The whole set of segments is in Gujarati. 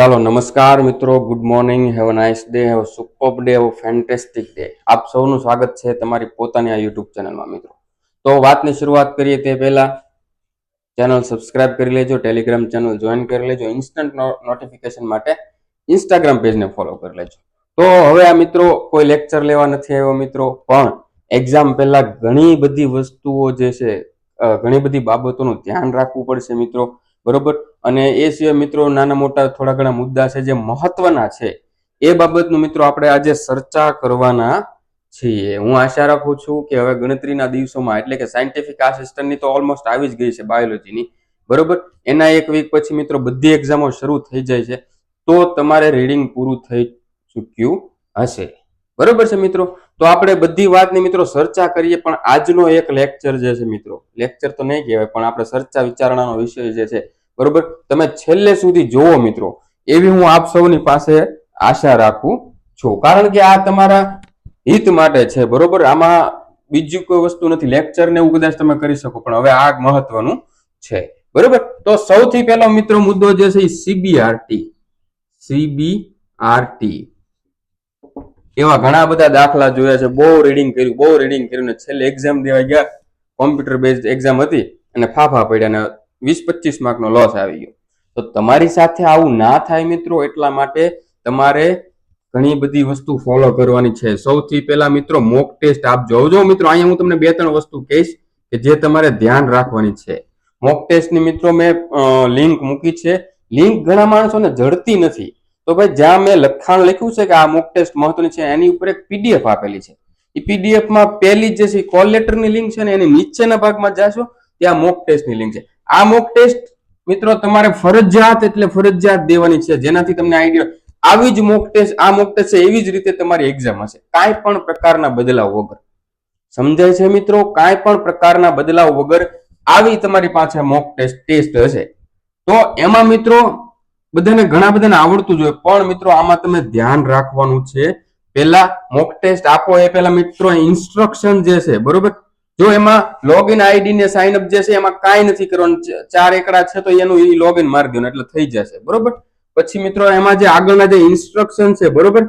ચાલો નમસ્કાર મિત્રો good morning have nice day have super day have fantastic day આપ સૌનું સ્વાગત છે તમારી પોતાની આ યુટ્યુબ ચેનલમાં મિત્રો. તો વાતની શરૂઆત કરીએ તે પહેલા ચેનલ સબસ્ક્રાઇબ કરી લેજો ટેલિગ્રામ ચેનલ જોઈન કરી લેજો ઇન્સ્ટન્ટ નોટિફિકેશન માટે ઇન્સ્ટાગ્રામ પેજને ફોલો કરી લેજો. તો હવે આ મિત્રો, કોઈ લેક્ચર લેવા નથી આવ્યો મિત્રો, પણ એક્ઝામ પહેલાં ઘણી બધી વસ્તુઓ જે છે ઘણી બધી બાબતોનું ધ્યાન રાખવું પડશે મિત્રો. બરોબર? અને એ સિવાય મિત્રો નાના મોટા થોડા ઘણા મુદ્દા છે જે મહત્વના છે. એ બાબતનું મિત્રો આપણે આજે ચર્ચા કરવાના છીએ. હું આશા રાખું છું કે હવે ગણતરીના દિવસોમાં, એટલે કે સાયન્ટિફિક આસિસ્ટન્ટની તો ઓલમોસ્ટ આવી જ ગઈ છે બાયોલોજીની બરોબર? એના એક વીક પછી મિત્રો બધી એક્ઝામો શરૂ થઈ જાય છે. તો તમારે રીડિંગ પૂરું થઈ ચૂક્યું હશે. બરોબર છે મિત્રો? તો આપણે બધી વાતની મિત્રો ચર્ચા કરીએ, પણ આજનો એક લેક્ચર જે છે મિત્રો લેક્ચર તો નહીં કહેવાય, પણ આપણે ચર્ચા વિચારણાનો વિષય જે છે બરોબર? તમે છેલ્લે સુધી જોવો મિત્રો, એવી હું આપ સૌની પાસે આશા રાખું છું. કારણ કે આ તમારા હિત માટે છે, બરોબર? આમાં બીજું કોઈ વસ્તુ નથી લેક્ચર ને એવું કદાચ તમે કરી શકો, પણ હવે આ મહત્વનું છે. બરોબર? તો સૌથી પહેલો મિત્રો મુદ્દો જે છે સીબીઆરટી સીબીઆરટી એવા ઘણા બધા દાખલા જોયા છે. બહુ રીડિંગ કર્યું, બહુ રીડિંગ કર્યું ને છેલ્લે એક્ઝામ દેવા ગયા. કોમ્પ્યુટર બેઝડ એક્ઝામ હતી અને ફાફા પડ્યા વીસ પચીસ માર્કનો લોસ આવી ગયો. તો તમારી સાથે આવું ના થાય મિત્રો, એટલા માટે તમારે ઘણી બધી વસ્તુ ફોલો કરવાની છે. સૌથી પહેલા મિત્રો મોક ટેસ્ટ આપજો જો મિત્રો, અહીંયા હું તમને બે ત્રણ વસ્તુ કહીશ કે જે તમારે ધ્યાન રાખવાની છે. મોક ટેસ્ટની મિત્રો મેં લિંક મૂકી છે. લિંક ઘણા માણસોને જડતી નથી. તો ભાઈ, જ્યાં મેં લખાણ લખ્યું છે કે આ મોક ટેસ્ટ મહત્વની છે, એની ઉપર એક પીડીએફ આપેલી છે. એ પીડીએફમાં પહેલી જે છે કોલ લેટરની લિંક છે ને એની નીચેના ભાગમાં જાશો, ત્યાં મોક ટેસ્ટની લિંક છે. આ મોક ટેસ્ટ મિત્રો તમારે ફરજિયાત એટલે ફરજિયાત દેવાની છે. જેનાથી તમને આઈડિયા આવી જ મોક ટેસ્ટ આ મોક ટેસ્ટ છે, એવી જ રીતે તમારી એક્ઝામ હશે. કાંઈ પણ પ્રકારના બદલાવ વગર. સમજાય છે મિત્રો? કાંઈ પણ પ્રકારના બદલાવ વગર આવી તમારી પાસે મોક ટેસ્ટ ટેસ્ટ હશે. તો એમાં મિત્રો બધાને ઘણા બધાને આવડતું જ હોય, પણ મિત્રો આમાં તમે ધ્યાન રાખવાનું છે. પહેલા મોક ટેસ્ટ આપો એ પહેલા મિત્રો ઇન્સ્ટ્રક્શન જે છે, બરોબર? જો એમાં લોગિન આઈડી ને સાઇન અપ જે છે, એમાં કાંઈ નથી કરવાનું. ચાર એકડા છે તો એનું એ લોગિન મારી દેવાનું, એટલે થઈ જશે. બરોબર? પછી મિત્રો, એમાં જે આગળના જે ઇન્સ્ટ્રક્શન છે, બરોબર?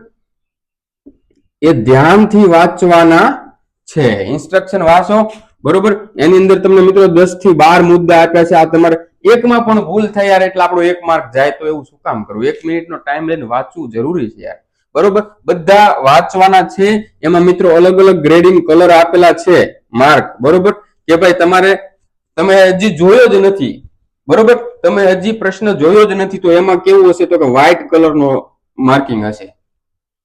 એ ધ્યાનથી વાંચવાના છે. ઇન્સ્ટ્રક્શન વાંચો, બરોબર? એની અંદર તમને મિત્રો દસથી બાર મુદ્દા આપ્યા છે. આ તમારે એકમાં પણ ભૂલ થાય યાર, એટલે આપણો એક માર્ક જાય તો એવું શું કામ કરવું? એક મિનિટનો ટાઈમ લઈને વાંચવું જરૂરી છે યાર. બરોબર? બધા વાંચવાના છે. એમાં મિત્રો અલગ અલગ ગ્રેડિંગ કલર આપેલા છે. માર્ક, બરોબર? કે ભાઈ તમારે, તમે હજી જોયો જ નથી, બરોબર? તમે હજી પ્રશ્ન જોયો જ નથી, તો એમાં કેવું હશે? તો કે વ્હાઈટ કલરનો માર્કિંગ હશે.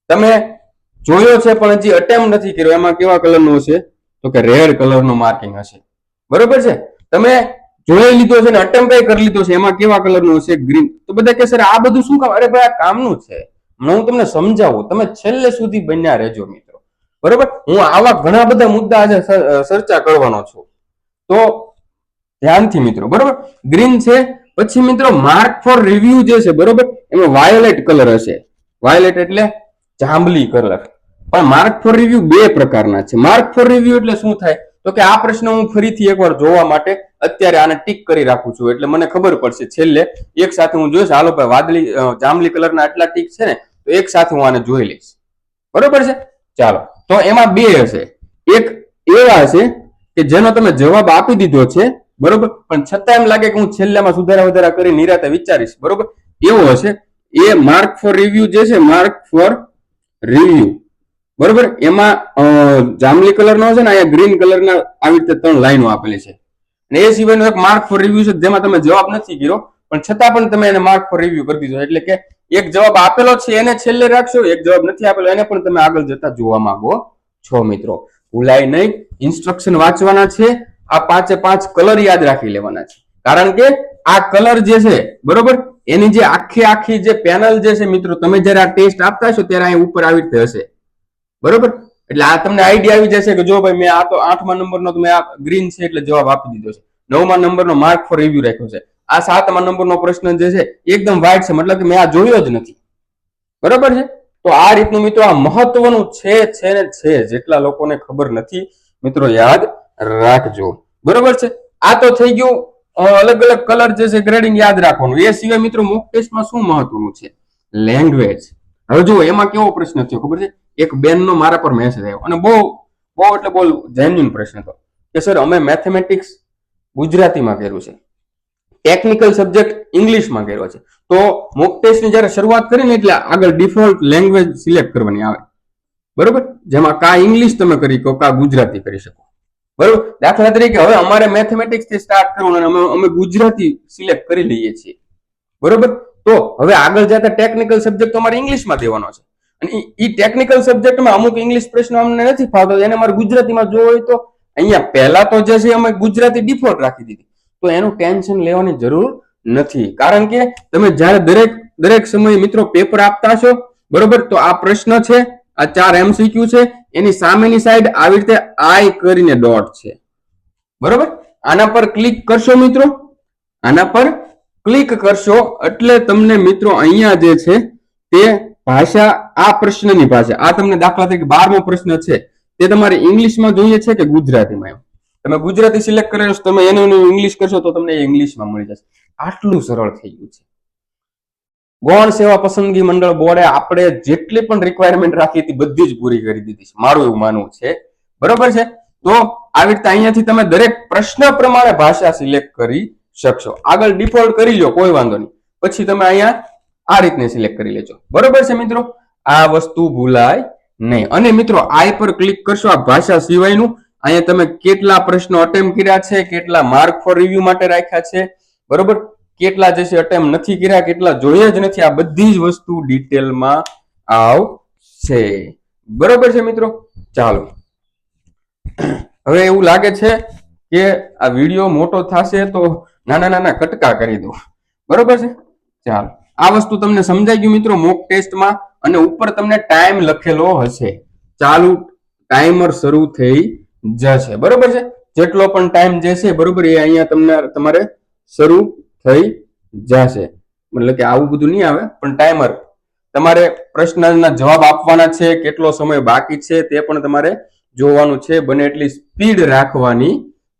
તમે જોયો છે, પણ હજી અટેમ્પ નથી કર્યો. એમાં કેવા કલરનો હશે? તો કે રેડ કલરનો માર્કિંગ હશે. બરોબર છે? તમે જોઈ લીધો છે ને અટેમ્પ કરી લીધો છે, એમાં કેવા કલરનો હશે? ગ્રીન તો બધા કે, સર, આ બધું શું કામ? અરે ભાઈ, આ કામનું છે. હું તમને સમજાવું. તમે છેલ્લે સુધી બન્યા રહેજો, મિત્રો. બરોબર? હું આવા ઘણા બધા મુદ્દા આજે ચર્ચા કરવાનો છું. તો ધ્યાનથી મિત્રો, બરોબર? ગ્રીન છે, પછી મિત્રો માર્ક ફોર રિવ્યુ જે છે, બરોબર? એમાં વાયોલેટ કલર હશે. વાયોલેટ એટલે જાંબલી કલર પણ માર્ક ફોર રિવ્યુ બે પ્રકારના છે. માર્ક ફોર રિવ્યુ એટલે શું થાય? તો કે આ પ્રશ્ન હું ફરીથી એકવાર જોવા માટે અત્યારે આને ટીક કરી રાખું છું. એટલે મને ખબર પડશે છેલ્લે. એક સાથે હું જોઈશ. હાલો ભાઈ, વાદળી જાંબલી કલરના આટલા ટીક છે ને, તો એક સાથે હું આને જોઈ લઈશ. બરોબર છે? ચાલો. તો એમાં બે હશે. એક એવા હશે કે જેનો તમે જવાબ આપી દીધો છે, બરોબર? પણ છતાં એમ લાગે કે હું છેલ્લામાં સુધારા વધારા કરી નિરાતે વિચારીશ, બરોબર? એવો હશે. એ માર્ક ફોર રિવ્યુ જે છે માર્ક ફોર રિવ્યુ બરોબર? એમાં જાંબલી કલરનો છે ને અહીંયા ગ્રીન કલરના આવી રીતે ત્રણ લાઈનો આપેલી છે. અને એ સિવાયનો એક માર્ક ફોર રિવ્યુ છે, જેમાં તમે જવાબ નથી કર્યો, પણ છતાં પણ તમે એને માર્ક ફોર રિવ્યુ કરી દીધો. એટલે કે એક જવાબ આપેલો છે, એને છેલ્લે રાખશો, એક જવાબ નથી આપેલો, એને પણ તમે આગળ જતા જોવા માંગો છો મિત્રો. ભૂલાય નહીં ઇન્સ્ટ્રક્શન વાંચવાના છે, આ પાંચે પાંચ કલર યાદ રાખી લેવાના છે. કારણ કે આ કલર જે છે, બરોબર? એની જે આખી આખી જે પેનલ જે છે મિત્રો, તમે જ્યારે આ ટેસ્ટ આપતા હશો ત્યારે અહીં ઉપર આવી રીતે હશે. બરોબર? એટલે આ તમને આઈડિયા આવી જશે કે જો ભાઈ મેં આ તો આઠમા નંબરનો તો મેં આ ગ્રીન છે એટલે જવાબ આપી દીધો છે. નવમા નંબરનો માર્ક ફોર રિવ્યુ રાખ્યો છે. આ સાતમા નંબરનો પ્રશ્ન જે છે એકદમ વાઇટ છે. મતલબ કે મેં આ જોયો જ નથી. બરોબર છે? તો આ રીતનું મિત્રો આ મહત્વનું છે છે ને છે, જેટલા લોકોને ખબર નથી, મિત્રો યાદ રાખજો. બરોબર છે? આ તો થઈ ગયું અલગ અલગ કલર જે છે ગ્રેડિંગ યાદ રાખવાનું. એ સિવાય મિત્રો મુક ટેસ્ટમાં શું મહત્વનું છે? લેંગ્વેજ હવે જુઓ, એમાં કેવો પ્રશ્ન થયો, ખબર છે? એક બેનનો મારા પર મેસેજ આવ્યો. અને બહુ બહુ એટલે બહુ જેન્યુન પ્રશ્ન હતો. કે, સર, અમે મેથેમેટિક્સ ગુજરાતીમાં કર્યું છે. ટેકનિકલ સબ્જેક્ટ ઇંગ્લિશમાં કર્યો છે. તો મોક ટેસ્ટની જ્યારે શરૂઆત કરીને એટલે આગળ ડિફોલ્ટ લેંગ્વેજ સિલેક્ટ કરવાની આવે. બરોબર? જેમાં કા ઇંગ્લિશ તમે કરી શકો, કા ગુજરાતી કરી શકો. બરોબર? દાખલા તરીકે હવે અમારે મેથેમેટિક્સથી સ્ટાર્ટ કરવું અને અમે અમે ગુજરાતી સિલેક્ટ કરી લઈએ છીએ. બરોબર? તો હવે આગળ જતા ટેકનિકલ સબ્જેક્ટ તમારે ઇંગ્લિશમાં દેવાનો છે. અને એ ટેકનિકલ સબ્જેક્ટમાં અમુક ઇંગ્લિશ પ્રશ્નો અમને નથી ફાવતો એને મારે ગુજરાતીમાં જોવો હોય તો અહીંયા પહેલા તો જે છે અમે ગુજરાતી ડિફોલ્ટ રાખી દીધી. તો એનું ટેન્શન લેવાની જરૂર નથી. કારણ કે તમે જ્યારે દરેક દરેક સમયે મિત્રો પેપર આપતા છો બરોબર? તો આ પ્રશ્ન છે, આ ચાર એમસીક્યુ છે, એની સામેની સાઈડ આવી રીતે આઈ કરીને ડોટ છે. બરોબર? આના પર ક્લિક કરશો મિત્રો. આના પર ક્લિક કરશો એટલે તમને મિત્રો અહીંયા જે છે, તે ભાષા, આ પ્રશ્નની ભાષા, આ તમને દાખલા તરીકે બારમો પ્રશ્ન છે, તે તમારે ઇંગ્લિશમાં જોઈએ છે કે ગુજરાતીમાં તમે ગુજરાતી સિલેક્ટ કરેલો તમે એનું ઇંગ્લિશ કરશો તો તમને ઇંગ્લિશમાં મળી જશે. આટલું સરળ થઈ ગયું છે. ગૌણ સેવા પસંદગી મંડળ બોર્ડે આપણે જેટલી પણ રિક્વાયરમેન્ટ રાખી હતી, બધી જ પૂરી કરી દીધી છે. મારું એવું માનવું છે. બરોબર છે? તો આવી રીતે અહીંયાથી તમે દરેક પ્રશ્ન પ્રમાણે ભાષા સિલેક્ટ કરી શકશો. આગળ ડિફોલ્ટ કરી લો, કોઈ વાંધો નહીં. પછી તમે અહીંયા આ રીતને સિલેક્ટ કરી લેજો. બરોબર છે મિત્રો? આ વસ્તુ ભૂલાય નહીં. અને મિત્રો આઈ પર ક્લિક કરશો, આ ભાષા સિવાયનું અહીંયા તમે કેટલા પ્રશ્નો અટેમ્પ કર્યા છે, કેટલા માર્ક ફોર રિવ્યુ માટે રાખ્યા છે, બરોબર? કેટલા જે છે અટેમ્પ નથી કર્યા, કેટલા જોયા જ નથી, આ બધી જ વસ્તુ ડિટેલમાં આવશે. બરોબર છે મિત્રો? ચાલો. હવે એવું લાગે છે કે આ વીડિયો મોટો થશે તો નાના નાના કટકા કરી દો બરોબર છે? ચાલો. આ વસ્તુ તમને સમજાઈ ગયું મિત્રો મોક ટેસ્ટમાં અને ઉપર તમને ટાઈમ લખેલો હશે. ચાલુ ટાઈમર શરૂ થઈ જશે. બરોબર છે? જેટલો પણ ટાઈમ જે છે બરોબર એ અહીંયા તમને તમારે શરૂ થઈ જશે. મતલબ કે આવું બધું નહીં આવે, પણ ટાઈમર તમારે પ્રશ્નના જવાબ આપવાના છે, કેટલો સમય બાકી છે તે પણ તમારે જોવાનું છે. બને એટલી સ્પીડ રાખવાની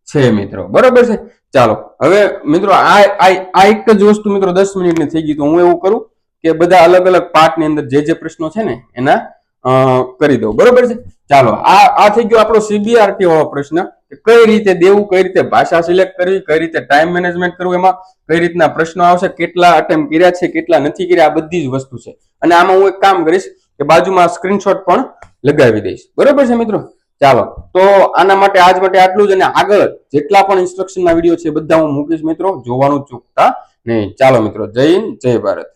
છે મિત્રો. બરોબર છે? ચાલો. હવે મિત્રો, આ આ એક જ વસ્તુ મિત્રો દસ મિનિટની થઈ ગઈ, તો હું એવું કરું કે બધા અલગ અલગ પાર્ટની અંદર જે જે પ્રશ્નો છે ને, એના કરી દઉં. બરોબર છે? ચાલો, આ આ થઈ ગયો આપણો સીબીઆરટી વાળો પ્રશ્ન કઈ રીતે દેવું, કઈ રીતે ભાષા સિલેક્ટ કરવી, કઈ રીતે ટાઈમ મેનેજમેન્ટ કરવું, એમાં કઈ રીતના પ્રશ્નો આવશે, કેટલા અટેમ્પ કર્યા છે, કેટલા નથી કર્યા, આ બધી જ વસ્તુ છે. અને આમાં હું એક કામ કરીશ કે બાજુમાં સ્ક્રીનશોટ પણ લગાવી દઈશ. બરોબર છે મિત્રો? ચાલો, તો આના માટે આજ માટે આટલું જ અને આગળ જેટલા પણ ઇન્સ્ટ્રક્શનના વીડિયો છે બધા હું મૂકીશ મિત્રો. જોવાનું ચૂકતા નહીં. ચાલો મિત્રો, જય હિન્દ, જય ભારત.